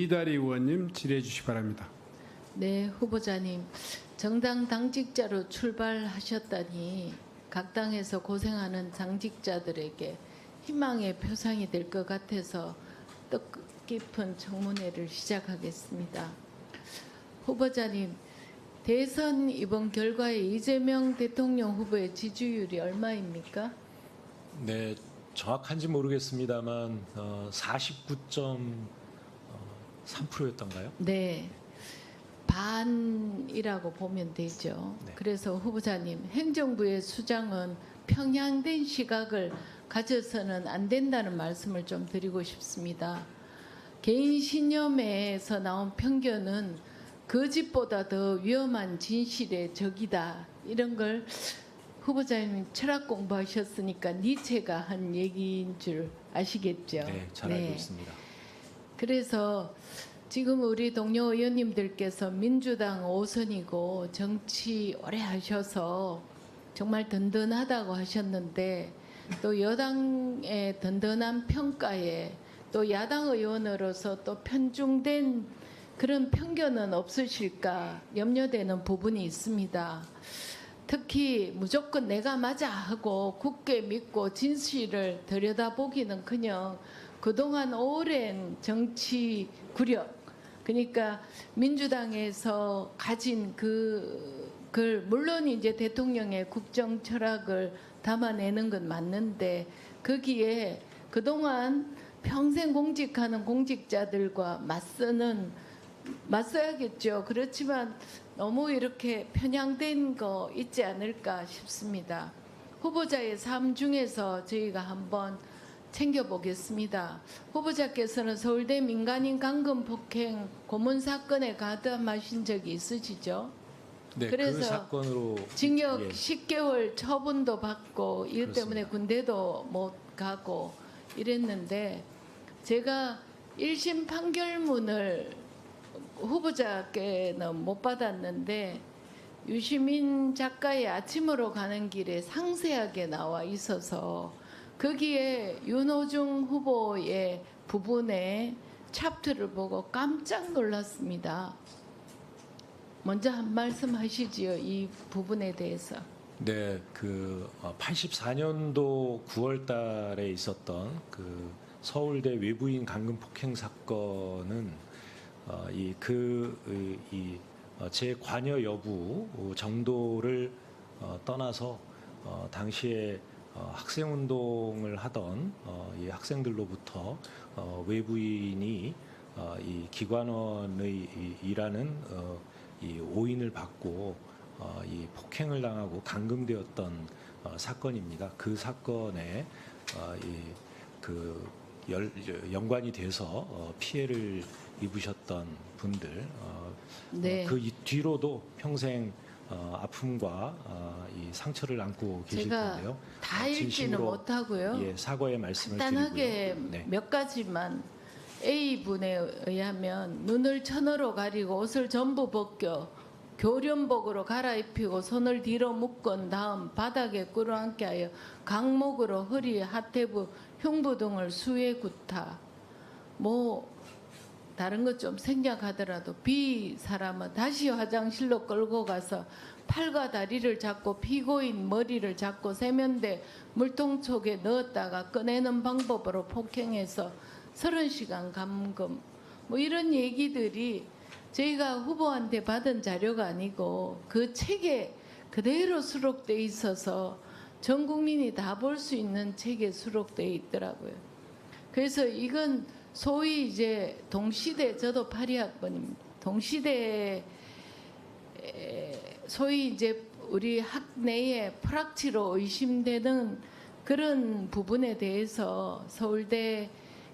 이다리 의원님 질의해 주시 기 바랍니다. 네, 후보자님. 정당 당직자로 출발하셨다니 각 당에서 고생하는 당직자들에게 희망의 표상이 될 것 같아서 뜻깊은 청문회를 시작하겠습니다. 후보자님, 대선 이번 결과에 이재명 대통령 후보의 지지율이 얼마입니까? 네, 정확한지 모르겠습니다만 어, 49.3%였던가요? 네. 반이라고 보면 되죠. 네. 그래서 후보자님, 행정부의 수장은 평양된 시각을 가져서는 안 된다는 말씀을 좀 드리고 싶습니다. 개인 신념에서 나온 편견은 거짓보다 더 위험한 진실의 적이다. 이런 걸 후보자님 철학 공부하셨으니까 니체가 한 얘기인 줄 아시겠죠? 네, 잘 알고 있습니다. 그래서 지금 우리 동료 의원님들께서 민주당 5선이고 정치 오래 하셔서 정말 든든하다고 하셨는데 또 여당의 든든한 평가에 또 야당 의원으로서 또 편중된 그런 편견은 없으실까 염려되는 부분이 있습니다. 특히 무조건 내가 맞아 하고 굳게 믿고 진실을 들여다보기는커녕 그동안 오랜 정치 구력 그러니까 민주당에서 가진 그, 그 물론 이제 대통령의 국정 철학을 담아내는 건 맞는데 거기에 그동안 평생 공직하는 공직자들과 맞서는 맞서야겠죠. 그렇지만 너무 이렇게 편향된 거 있지 않을까 싶습니다. 후보자의 삶 중에서 저희가 한번 챙겨보겠습니다. 후보자께서는 서울대 민간인 강금 폭행 고문 사건에 가담하신 적이 있으시죠? 네, 그래서 그 사건으로 징역 예, 10개월 처분도 받고 때문에 그렇습니다. 군대도 못 가고 이랬는데 제가 1심 판결문을 후보자께는 못 받았는데 유시민 작가의 아침으로 가는 길에 상세하게 나와 있어서 거기에 윤호중 후보의 부분의 챕터를 보고 깜짝 놀랐습니다. 먼저 한 말씀 하시지요. 이 부분에 대해서. 네, 그 84년도 9월 달에 있었던 그 서울대 외부인 강금 폭행 사건은 어, 이그 이 제 관여 여부 정도를 어, 떠나서 어, 당시에 어, 학생 운동을 하던 어, 이 학생들로부터 어, 외부인이 어, 이 기관원의 이, 일하는 어, 이 오인을 받고 어, 이 폭행을 당하고 감금되었던 어, 사건입니다. 그 사건에 어, 이그 연관이 돼서 어, 피해를 입으셨던 분들 어, 네. 그 이- 뒤로도 평생 어, 아픔과 어, 이 상처를 안고 계실 제가 텐데요. 다 어, 읽지는 진심으로, 못하고요. 예, 사과의 말씀을 간단하게 드리고요. 네. 몇 가지만 A 분에 의하면 눈을 천으로 가리고 옷을 전부 벗겨 교련복으로 갈아입히고 손을 뒤로 묶은 다음 바닥에 꿇어앉게 하여 강목으로 허리에 하태부 흉부 등을 수에 굽다. 뭐 다른 것 좀 생략하더라도 B 사람은 다시 화장실로 끌고 가서 팔과 다리를 잡고 피고인 머리를 잡고 세면대 물통 속에 넣었다가 꺼내는 방법으로 폭행해서 30시간 감금 뭐 이런 얘기들이 저희가 후보한테 받은 자료가 아니고 그 책에 그대로 수록돼 있어서 전 국민이 다 볼 수 있는 책에 수록돼 있더라고요. 그래서 이건 소위 이제 동시대 저도 82학번입니다. 동시대 소위 이제 우리 학내에 프락치로 의심되는 그런 부분에 대해서 서울대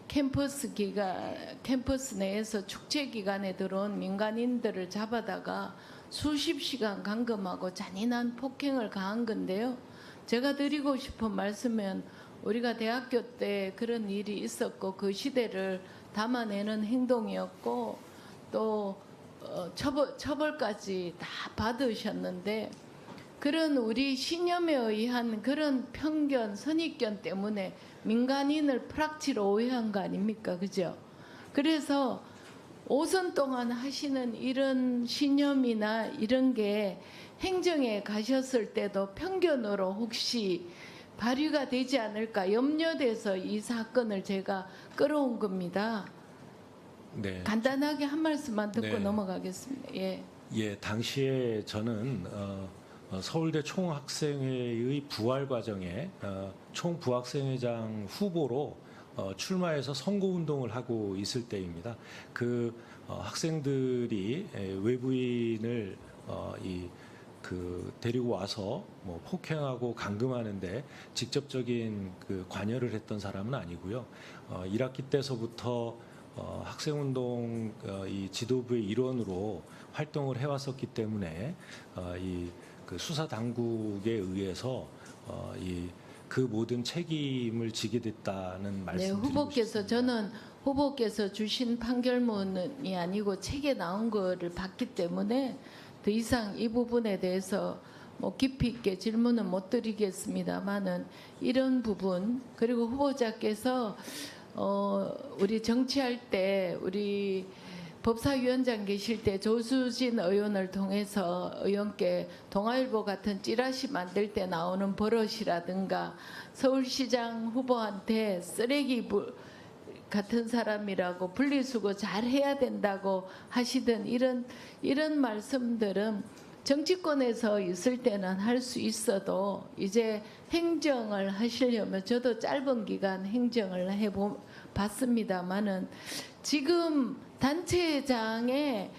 캠퍼스 기간 캠퍼스 내에서 축제 기간에 들어온 민간인들을 잡아다가 수십 시간 감금하고 잔인한 폭행을 가한 건데요. 제가 드리고 싶은 말씀은 우리가 대학교 때 그런 일이 있었고 그 시대를 담아내는 행동이었고 또 어, 처벌, 처벌까지 다 받으셨는데 그런 우리 신념에 의한 그런 편견, 선입견 때문에 민간인을 프락치로 오해한 거 아닙니까? 그죠? 그래서 오선 동안 하시는 이런 신념이나 이런 게 행정에 가셨을 때도 편견으로 혹시 발휘가 되지 않을까 염려돼서 이 사건을 제가 끌어온 겁니다. 네. 간단하게 한 말씀만 듣고 네. 넘어가겠습니다. 예. 예, 당시에 저는 어, 어, 서울대 총학생회의 부활 과정에 어, 총부학생회장 후보로 어, 출마해서 선거 운동을 하고 있을 때입니다. 그 어, 학생들이 에, 외부인을 어, 이 그 데리고 와서 뭐 폭행하고 감금하는데 직접적인 그 관여를 했던 사람은 아니고요. 어, 1학기 때서부터 어, 학생운동 어, 이 지도부의 일원으로 활동을 해왔었기 때문에 어, 이그 수사 당국에 의해서 어, 이그 모든 책임을 지게 됐다는 말씀. 네, 후보께서 저는 후보께서 주신 판결문이 아니고 책에 나온 거를 봤기 때문에 더 이상 이 부분에 대해서 뭐 깊이 있게 질문은 못 드리겠습니다만은 이런 부분 그리고 후보자께서 어 우리 정치할 때 우리 법사위원장 계실 때 조수진 의원을 통해서 의원께 동아일보 같은 찌라시 만들 때 나오는 버릇이라든가 서울시장 후보한테 쓰레기 부- 같은 사람이라고 분리수거 잘 해야 된다고 하시던 이런 이런 말씀들은 정치권에서 있을 때는 할 수 있어도 이제 행정을 하시려면 저도 짧은 기간 행정을 해보 봤습니다만은 지금 단체장의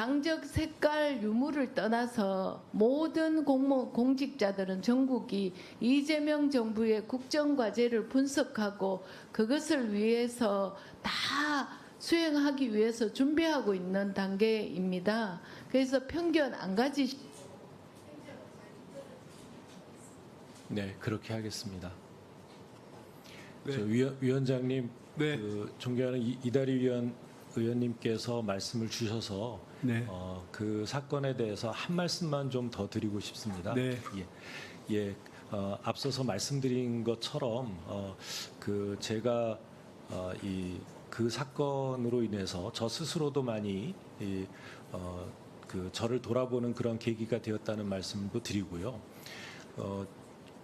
당적 색깔 유무를 떠나서 모든 공무 공직자들은 전국이 이재명 정부의 국정 과제를 분석하고 그것을 위해서 다 수행하기 위해서 준비하고 있는 단계입니다. 그래서 편견 안 가지 네, 그렇게 하겠습니다. 네. 저 위원, 위원 장님, 네. 그 존경하는 이- 이다리 위원 의원님께서 말씀을 주셔서 네. 어, 그 사건에 대해서 한 말씀만 좀 더 드리고 싶습니다. 네. 예, 예 어, 앞서서 말씀드린 것처럼 어, 그 제가 어, 이그 사건으로 인해서 저 스스로도 많이 이, 어, 그 저를 돌아보는 그런 계기가 되었다는 말씀도 드리고요. 어,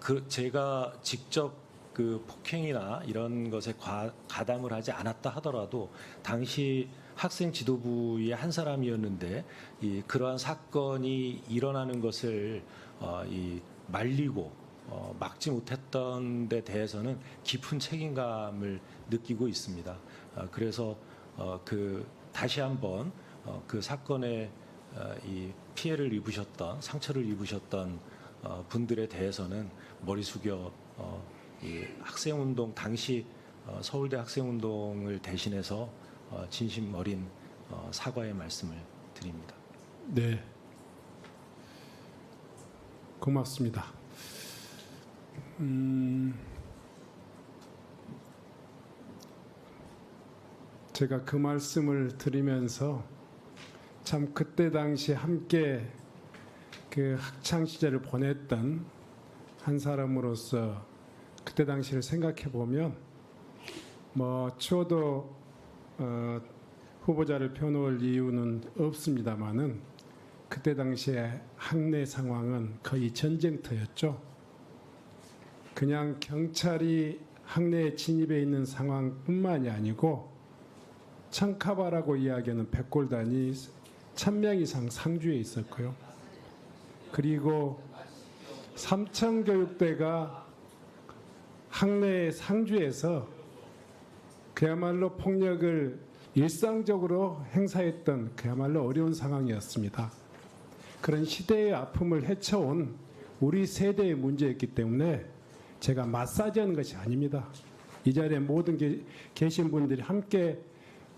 그 제가 직접 그 폭행이나 이런 것에 과, 가담을 하지 않았다 하더라도 당시 학생 지도부의 한 사람이었는데 이 그러한 사건이 일어나는 것을 어, 이 말리고 어, 막지 못했던 데 대해서는 깊은 책임감을 느끼고 있습니다. 어, 그래서 어, 그 다시 한번 어, 그 사건에 어, 이 피해를 입으셨던 상처를 입으셨던 어, 분들에 대해서는 머리 숙여 어, 이 학생운동 당시 어, 서울대 학생운동을 대신해서 어, 진심 어린 어, 사과의 말씀을 드립니다. 네. 고맙습니다. 음, 제가 그 말씀을 드리면서 참 그때 당시 함께 그 학창 시절을 보냈던 한 사람으로서 그때 당시를 생각해 보면 뭐 추워도 어, 후보자를 펴놓을 이유는 없습니다만은 그때 당시에 학내 상황은 거의 전쟁터였죠. 그냥 경찰이 학내에 진입해 있는 상황뿐만이 아니고 청카바라고 이야기하는 백골단이 천명 이상 상주에 있었고요. 그리고 삼천교육대가 학내 상주에서 그야말로 폭력을 일상적으로 행사했던 그야말로 어려운 상황이었습니다. 그런 시대의 아픔을 헤쳐온 우리 세대의 문제였기 때문에 제가 마사지하는 것이 아닙니다. 이 자리에 모든 게, 계신 분들이 함께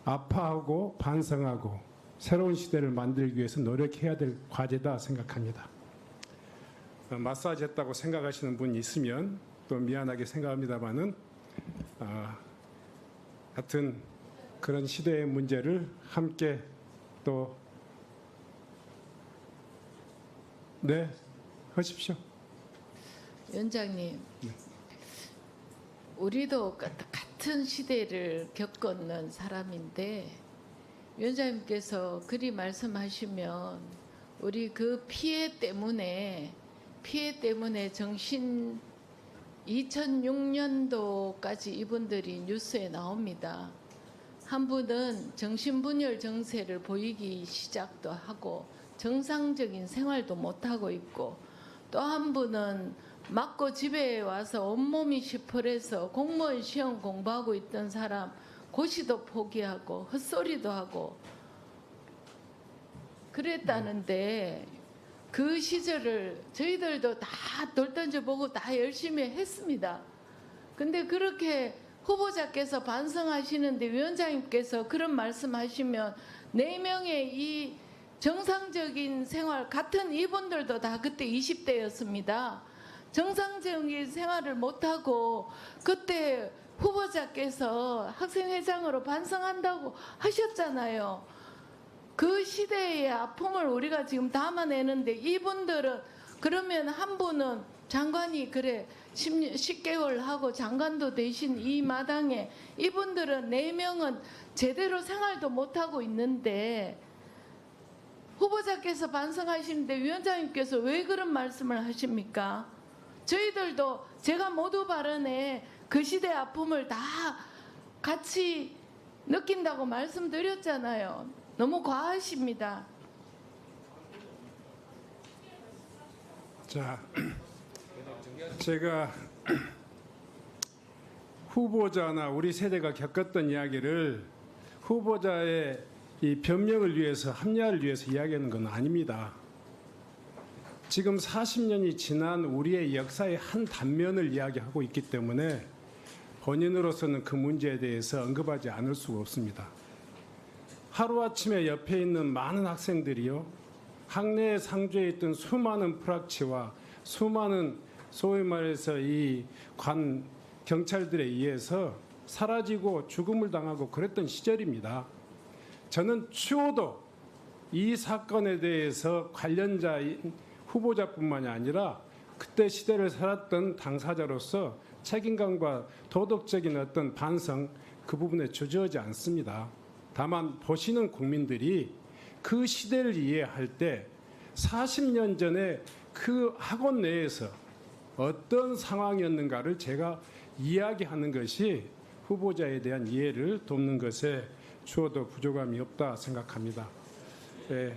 아파하고 반성하고 새로운 시대를 만들기 위해서 노력해야 될 과제다 생각합니다. 어, 마사지 했다고 생각하시는 분이 있으면 또 미안하게 생각합니다만은 아, 하여튼 그런 시대의 문제를 함께 또 네, 하십시오. 위원장님, 우리도 가- 같은 시대를 겪었는 사람인데 위원장님께서 그리 말씀하시면 우리 그 피해 때문에 피해 때문에 정신 2006년도까지 이분들이 뉴스에 나옵니다. 한 분은 정신분열 증세를 보이기 시작도 하고 정상적인 생활도 못 하고 있고 또 한 분은 맞고 집에 와서 온몸이 시퍼래서 공무원 시험 공부하고 있던 사람 고시도 포기하고 헛소리도 하고 그랬다는데 그 시절을 저희들도 다 돌 던져 보고 다 열심히 했습니다. 근데 그렇게 후보자께서 반성하시는데 위원장님께서 그런 말씀하시면 네 명의 이 정상적인 생활 같은 이분들도 다 그때 20대였습니다. 정상적인 생활을 못하고 그때 후보자께서 학생회장으로 반성한다고 하셨잖아요. 그 시대의 아픔을 우리가 지금 담아내는데 이분들은 그러면 한 분은 장관이 그래 10, 10 개월 하고 장관도 되신 이 마당에 이분들은 네 명은 제대로 생활도 못하고 있는데 후보자께서 반성하시는데 위원장님께서 왜 그런 말씀을 하십니까? 저희들도 제가 모두 발언에 그 시대 아픔을 다 같이 느낀다고 말씀드렸잖아요. 너무 과하십니다. 자, 제가 후보자나 우리 세대가 겪었던 이야기를 후보자의 이 변명을 위해서 합리화를 위해서 이야기하는 건 아닙니다. 지금 40년이 지난 우리의 역사의 한 단면을 이야기하고 있기 때문에 본인으로서는 그 문제에 대해서 언급하지 않을 수가 없습니다. 하루아침에 옆에 있는 많은 학생들이요. 학내에 상주해 있던 수많은 프락치와 수많은 소위 말해서 이 관 경찰들에 의해서 사라지고 죽음을 당하고 그랬던 시절입니다. 저는 추호도 이 사건에 대해서 관련자인 후보자뿐만이 아니라 그때 시대를 살았던 당사자로서 책임감과 도덕적인 어떤 반성 그 부분에 주저하지 않습니다. 다만 보시는 국민들이 그 시대를 이해할 때 40년 전에 그 학원 내에서 어떤 상황이었는가를 제가 이야기하는 것이 후보자에 대한 이해를 돕는 것에 주어도 부족함이 없다 생각합니다. 예,